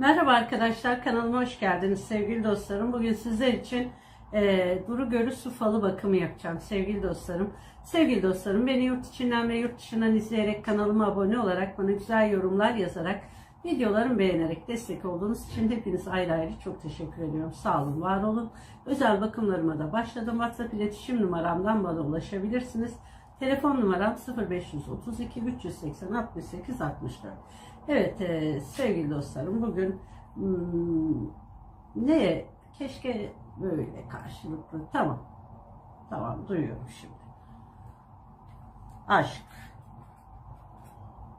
Merhaba arkadaşlar kanalıma hoş geldiniz sevgili dostlarım. Bugün sizler için e, Duru Görü Su Falı bakımı yapacağım sevgili dostlarım. Sevgili dostlarım beni yurt içinden ve yurt dışından izleyerek kanalıma abone olarak bana güzel yorumlar yazarak videolarımı beğenerek destek olduğunuz için hepiniz ayrı ayrı çok teşekkür ediyorum. Sağ olun, var olun. Özel bakımlarıma da başladım. WhatsApp iletişim numaramdan bana ulaşabilirsiniz. Telefon numaram 0532 380 68 64. Evet e, sevgili dostlarım bugün hmm, ne keşke böyle karşılıklı tamam tamam duyuyorum şimdi. Aşk,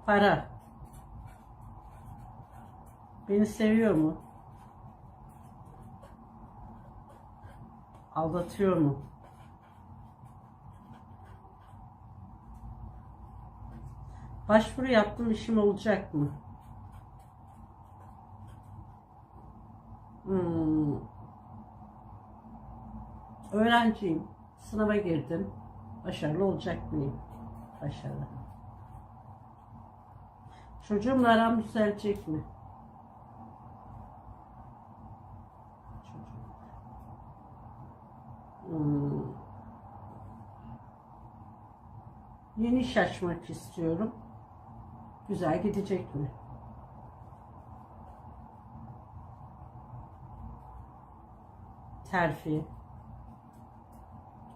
para, beni seviyor mu? Aldatıyor mu? Başvuru yaptım işim olacak mı? Hmm. Öğrenciyim. Sınava girdim. Başarılı olacak mıyım? Başarılı. Çocuğumla aram düzelecek mi? Hmm. Yeni iş açmak istiyorum. Güzel gidecek mi? Terfi.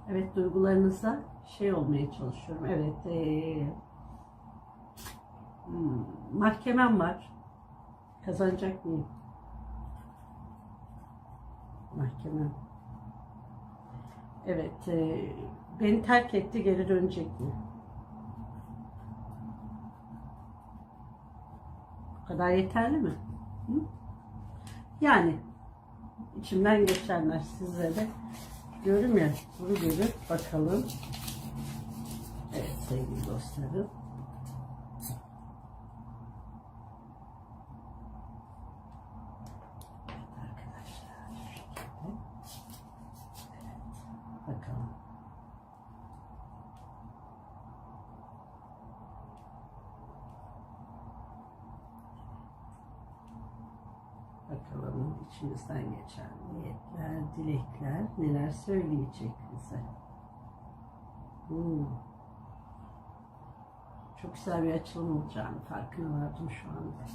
Evet duygularınıza şey olmaya çalışıyorum. Evet. hmm, mahkemem var. Kazanacak mıyım? Mahkemem. Evet. eee, beni terk etti geri dönecek mi? Bu kadar yeterli mi? Hı? Yani içimden geçenler sizlere de görüm ya bunu görüp bakalım. Evet sevgili dostlarım. Evet arkadaşlar. şu şekilde. Evet. Bakalım. İçimizden geçen niyetler, dilekler neler söyleyecek bize. Hmm. Çok güzel bir açılım olacağını farkına vardım şu anda.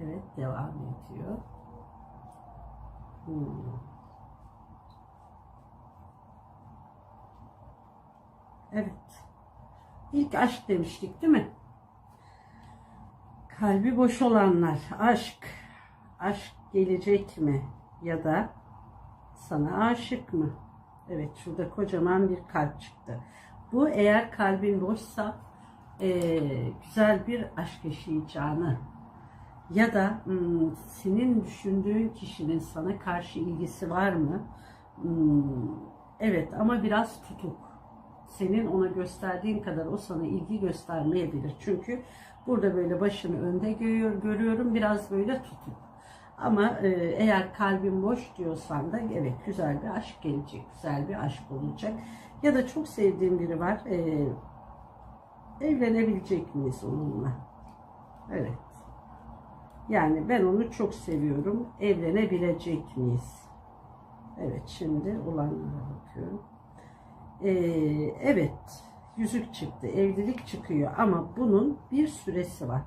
Evet devam ediyor. Hmm. Evet. İlk aşk demiştik değil mi? Kalbi boş olanlar, aşk, aşk gelecek mi? Ya da sana aşık mı? Evet, şurada kocaman bir kalp çıktı. Bu eğer kalbin boşsa eee, güzel bir aşk yaşayacağını ya da hmm, senin düşündüğün kişinin sana karşı ilgisi var mı? Hmm, evet ama biraz tutuk. Senin ona gösterdiğin kadar o sana ilgi göstermeyebilir. Çünkü burada böyle başını önde görüyor, görüyorum biraz böyle tutuk. Ama e, eğer kalbin boş diyorsan da evet güzel bir aşk gelecek, güzel bir aşk olacak. Ya da çok sevdiğim biri var, e, evlenebilecek miyiz onunla? Evet. Yani ben onu çok seviyorum, evlenebilecek miyiz? Evet şimdi olanlara bakıyorum. Ee, evet yüzük çıktı, evlilik çıkıyor ama bunun bir süresi var.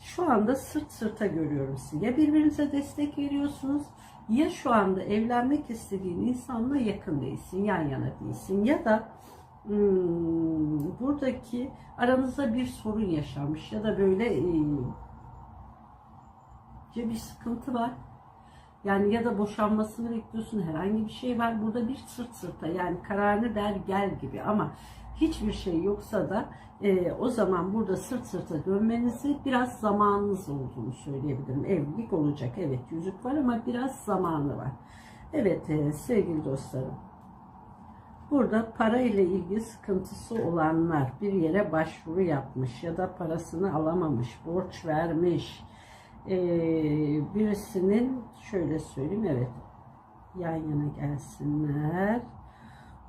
Şu anda sırt sırta görüyorum sizi. Ya birbirinize destek veriyorsunuz ya şu anda evlenmek istediğin insanla yakın değilsin, yan yana değilsin ya da hmm, buradaki aranızda bir sorun yaşanmış ya da böyle e, bir sıkıntı var yani ya da boşanmasını bekliyorsun herhangi bir şey var. Burada bir sırt sırta yani kararını ver gel gibi ama hiçbir şey yoksa da e, o zaman burada sırt sırta dönmenizi biraz zamanınız olduğunu söyleyebilirim. Evlilik olacak evet yüzük var ama biraz zamanı var. Evet e, sevgili dostlarım. Burada para ile ilgili sıkıntısı olanlar bir yere başvuru yapmış ya da parasını alamamış, borç vermiş, ee, birisinin şöyle söyleyeyim evet yan yana gelsinler.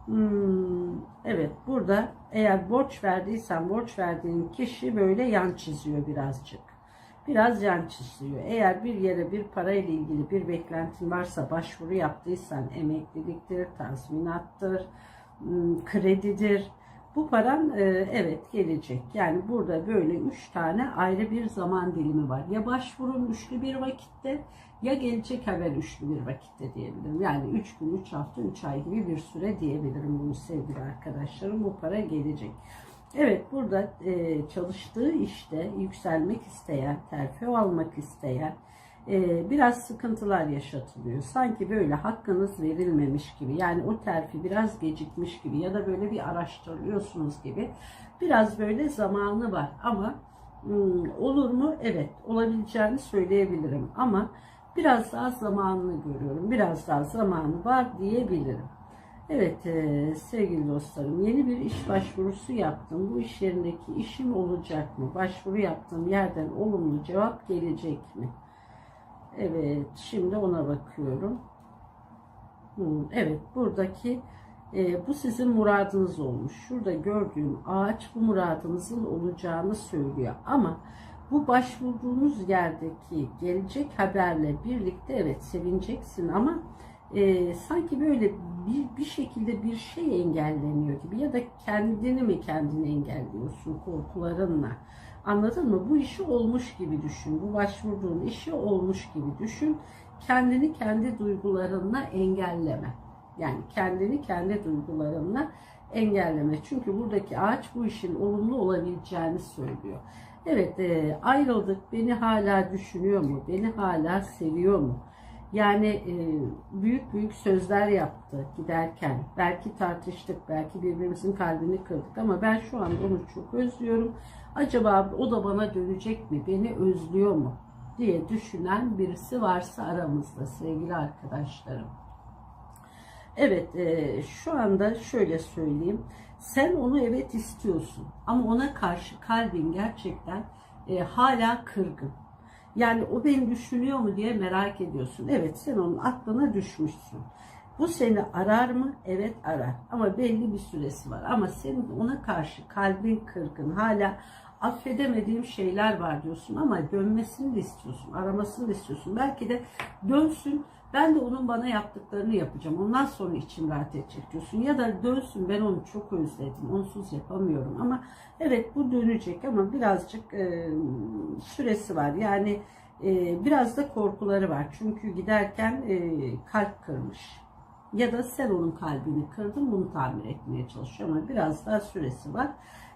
Hmm, evet burada eğer borç verdiysen borç verdiğin kişi böyle yan çiziyor birazcık. biraz yan çiziyor. Eğer bir yere bir parayla ilgili bir beklentin varsa başvuru yaptıysan emekliliktir, tazminattır, ım, kredidir. Bu paran e, evet gelecek. Yani burada böyle üç tane ayrı bir zaman dilimi var. Ya başvurun üçlü bir vakitte ya gelecek haber üçlü bir vakitte diyebilirim. Yani üç gün, üç hafta, üç ay gibi bir süre diyebilirim bunu sevgili arkadaşlarım. Bu para gelecek. Evet burada e, çalıştığı işte yükselmek isteyen, terfi almak isteyen e, biraz sıkıntılar yaşatılıyor. Sanki böyle hakkınız verilmemiş gibi yani o terfi biraz gecikmiş gibi ya da böyle bir araştırıyorsunuz gibi biraz böyle zamanı var ama hmm, olur mu? Evet olabileceğini söyleyebilirim ama biraz daha zamanını görüyorum. Biraz daha zamanı var diyebilirim. Evet e, sevgili dostlarım yeni bir iş başvurusu yaptım. Bu iş yerindeki işim olacak mı? Başvuru yaptığım yerden olumlu cevap gelecek mi? Evet şimdi ona bakıyorum. Hmm, evet buradaki e, bu sizin muradınız olmuş. Şurada gördüğüm ağaç bu muradınızın olacağını söylüyor. Ama bu başvurduğunuz yerdeki gelecek haberle birlikte evet sevineceksin ama e, sanki böyle bir, bir şekilde bir şey engelleniyor gibi ya da kendini mi kendini engelliyorsun korkularınla. Anladın mı? Bu işi olmuş gibi düşün. Bu başvurduğun işi olmuş gibi düşün. Kendini kendi duygularınla engelleme. Yani kendini kendi duygularınla engelleme. Çünkü buradaki ağaç bu işin olumlu olabileceğini söylüyor. Evet e, ayrıldık. Beni hala düşünüyor mu? Beni hala seviyor mu? Yani e, büyük büyük sözler yaptı giderken. Belki tartıştık, belki birbirimizin kalbini kırdık ama ben şu an onu çok özlüyorum. Acaba o da bana dönecek mi, beni özlüyor mu diye düşünen birisi varsa aramızda sevgili arkadaşlarım. Evet, e, şu anda şöyle söyleyeyim. Sen onu evet istiyorsun ama ona karşı kalbin gerçekten e, hala kırgın. Yani o beni düşünüyor mu diye merak ediyorsun. Evet sen onun aklına düşmüşsün. Bu seni arar mı? Evet arar. Ama belli bir süresi var. Ama senin ona karşı kalbin kırgın. Hala affedemediğim şeyler var diyorsun ama dönmesini de istiyorsun. Aramasını da istiyorsun. Belki de dönsün ben de onun bana yaptıklarını yapacağım. Ondan sonra içim rahat edecek. Ya da dönsün ben onu çok özledim. Onsuz yapamıyorum. Ama evet bu dönecek ama birazcık e, süresi var. Yani e, biraz da korkuları var. Çünkü giderken e, kalp kırmış. Ya da sen onun kalbini kırdın bunu tamir etmeye çalışıyor ama biraz daha süresi var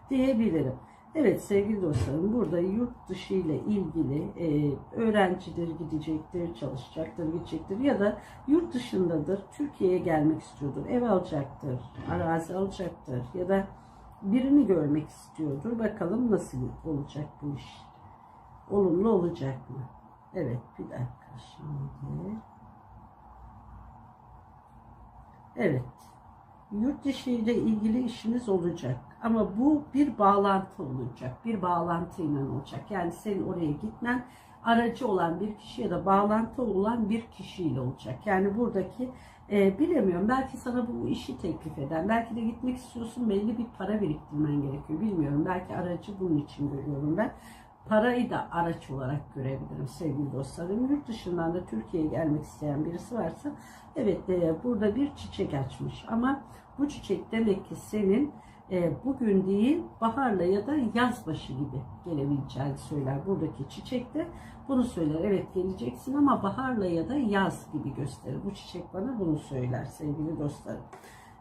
diyebilirim. Evet sevgili dostlarım burada yurt dışı ile ilgili e, öğrencidir, gidecektir, çalışacaktır, gidecektir ya da yurt dışındadır, Türkiye'ye gelmek istiyordur, ev alacaktır, arazi alacaktır ya da birini görmek istiyordur. Bakalım nasıl olacak bu iş? Olumlu olacak mı? Evet bir dakika şimdi. Evet. Yurt dışı ile ilgili işiniz olacak. Ama bu bir bağlantı olacak. Bir bağlantıyla olacak. Yani senin oraya gitmen aracı olan bir kişi ya da bağlantı olan bir kişiyle olacak. Yani buradaki e, bilemiyorum. Belki sana bu işi teklif eden, belki de gitmek istiyorsun belli bir para biriktirmen gerekiyor. Bilmiyorum. Belki aracı bunun için görüyorum ben. Parayı da araç olarak görebilirim sevgili dostlarım. Yurt dışından da Türkiye'ye gelmek isteyen birisi varsa evet e, burada bir çiçek açmış. Ama bu çiçek demek ki senin bugün değil baharla ya da yaz başı gibi gelebileceğini söyler. Buradaki çiçek de bunu söyler. Evet geleceksin ama baharla ya da yaz gibi gösterir. Bu çiçek bana bunu söyler sevgili dostlarım.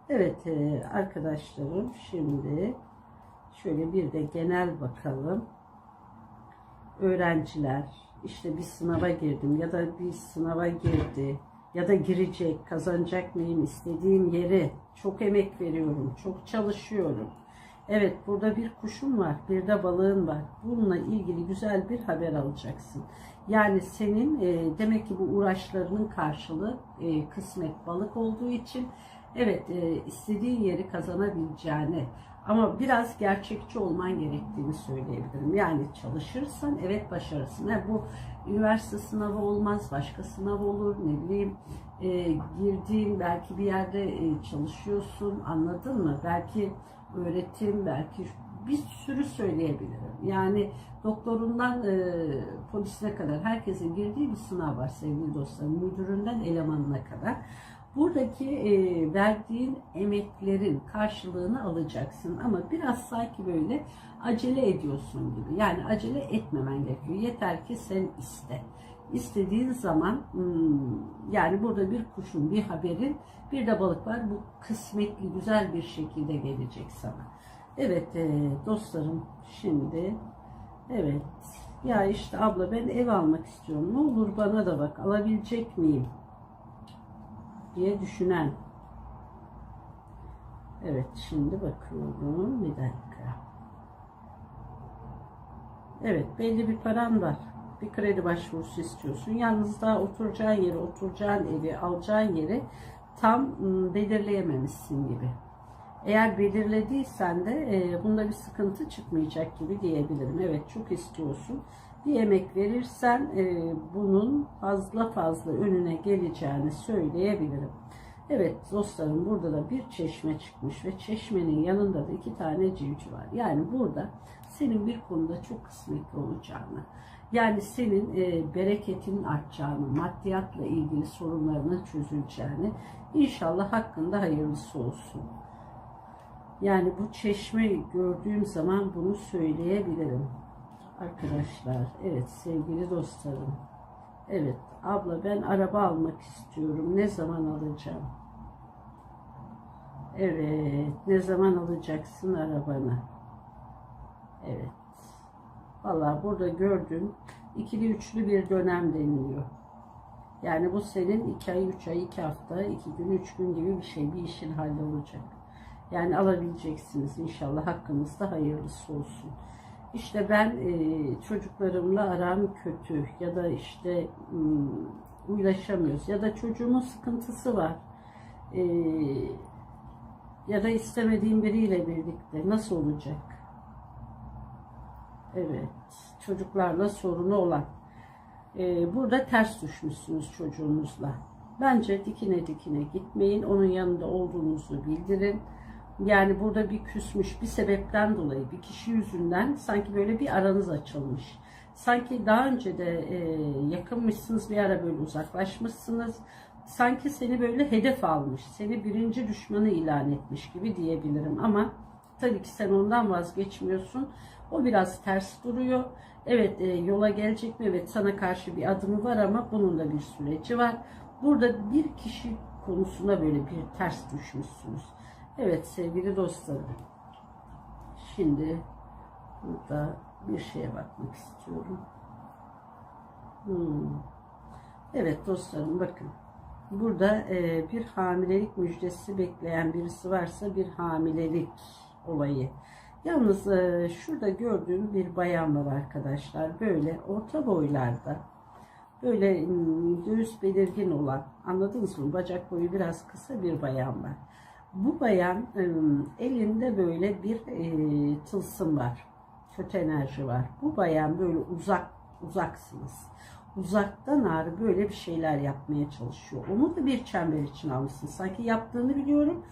Evet e, arkadaşlarım şimdi şöyle bir de genel bakalım. Öğrenciler işte bir sınava girdim ya da bir sınava girdi ya da girecek, kazanacak mıyım, istediğim yere çok emek veriyorum, çok çalışıyorum. Evet burada bir kuşum var, bir de balığın var. Bununla ilgili güzel bir haber alacaksın. Yani senin e, demek ki bu uğraşlarının karşılığı e, kısmet balık olduğu için evet e, istediğin yeri kazanabileceğini ama biraz gerçekçi olman gerektiğini söyleyebilirim. Yani çalışırsan evet başarısın. Yani bu üniversite sınavı olmaz, başka sınav olur, ne bileyim e, girdiğin belki bir yerde e, çalışıyorsun, anladın mı? Belki öğretim, belki bir sürü söyleyebilirim. Yani doktorundan e, polisine kadar herkesin girdiği bir sınav var sevgili dostlarım. Müdüründen elemanına kadar. Buradaki e, verdiğin emeklerin karşılığını alacaksın ama biraz sanki böyle acele ediyorsun gibi. Yani acele etmemen gerekiyor. Yeter ki sen iste. İstediğin zaman hmm, yani burada bir kuşun, bir haberin, bir de balık var. Bu kısmetli, güzel bir şekilde gelecek sana. Evet e, dostlarım şimdi evet ya işte abla ben ev almak istiyorum. Ne olur bana da bak alabilecek miyim? Diye düşünen. Evet şimdi bakıyorum bir dakika. Evet belli bir paran var. Bir kredi başvurusu istiyorsun. Yalnız daha oturacağın yeri, oturacağın evi, alacağın yeri tam ım, belirleyememişsin gibi. Eğer belirlediysen de e, bunda bir sıkıntı çıkmayacak gibi diyebilirim. Evet çok istiyorsun. Bir emek verirsen e, bunun fazla fazla önüne geleceğini söyleyebilirim. Evet dostlarım burada da bir çeşme çıkmış ve çeşmenin yanında da iki tane civciv var. Yani burada senin bir konuda çok kısmetli olacağını, yani senin e, bereketin artacağını, maddiyatla ilgili sorunlarının çözüleceğini, inşallah hakkında hayırlısı olsun. Yani bu çeşmeyi gördüğüm zaman bunu söyleyebilirim. Arkadaşlar, evet sevgili dostlarım. Evet, abla ben araba almak istiyorum. Ne zaman alacağım? Evet, ne zaman alacaksın arabanı? Evet. Vallahi burada gördüğüm ikili üçlü bir dönem deniliyor. Yani bu senin iki ay, üç ay, iki hafta, iki gün, üç gün gibi bir şey, bir işin hallolacak. Yani alabileceksiniz inşallah hakkınızda hayırlısı olsun. İşte ben e, çocuklarımla aram kötü ya da işte uylaşamıyoruz ya da çocuğumun sıkıntısı var. E, ya da istemediğim biriyle birlikte nasıl olacak? Evet, çocuklarla sorunu olan. E, burada ters düşmüşsünüz çocuğunuzla. Bence dikine dikine gitmeyin. Onun yanında olduğunuzu bildirin. Yani burada bir küsmüş bir sebepten dolayı bir kişi yüzünden sanki böyle bir aranız açılmış. Sanki daha önce de e, yakınmışsınız bir ara böyle uzaklaşmışsınız. Sanki seni böyle hedef almış, seni birinci düşmanı ilan etmiş gibi diyebilirim ama tabii ki sen ondan vazgeçmiyorsun. O biraz ters duruyor. Evet e, yola gelecek mi? Evet sana karşı bir adımı var ama bunun da bir süreci var. Burada bir kişi konusuna böyle bir ters düşmüşsünüz. Evet sevgili dostlarım. Şimdi burada bir şeye bakmak istiyorum. Hmm. Evet dostlarım bakın. Burada e, bir hamilelik müjdesi bekleyen birisi varsa bir hamilelik olayı. Yalnız e, şurada gördüğüm bir bayan var arkadaşlar. Böyle orta boylarda. Böyle hmm, göğüs belirgin olan anladınız mı? Bacak boyu biraz kısa bir bayan var. Bu bayan elinde böyle bir tılsım var. Kötü enerji var. Bu bayan böyle uzak uzaksınız. Uzaktan ağrı böyle bir şeyler yapmaya çalışıyor. Onu da bir çember için almışsın. Sanki yaptığını biliyorum.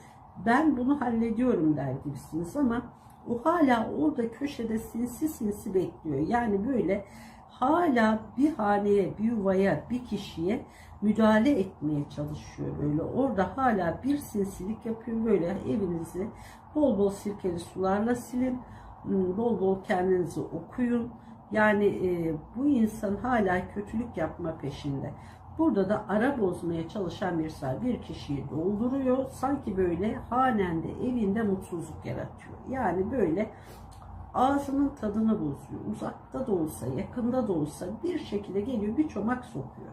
Ben bunu hallediyorum der gibisiniz ama o hala orada köşede sinsi sinsi bekliyor. Yani böyle hala bir haneye, bir yuvaya, bir kişiye müdahale etmeye çalışıyor böyle. Orada hala bir sinsilik yapıyor böyle evinizi bol bol sirkeli sularla silin. Hmm, Bol bol kendinizi okuyun. Yani e, bu insan hala kötülük yapma peşinde. Burada da ara bozmaya çalışan bir var. Bir kişiyi dolduruyor. Sanki böyle hanende, evinde mutsuzluk yaratıyor. Yani böyle ağzının tadını bozuyor. Uzakta da olsa, yakında da olsa bir şekilde geliyor bir çomak sokuyor.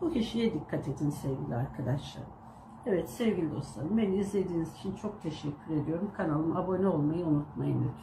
Bu kişiye dikkat edin sevgili arkadaşlar. Evet sevgili dostlarım beni izlediğiniz için çok teşekkür ediyorum. Kanalıma abone olmayı unutmayın lütfen.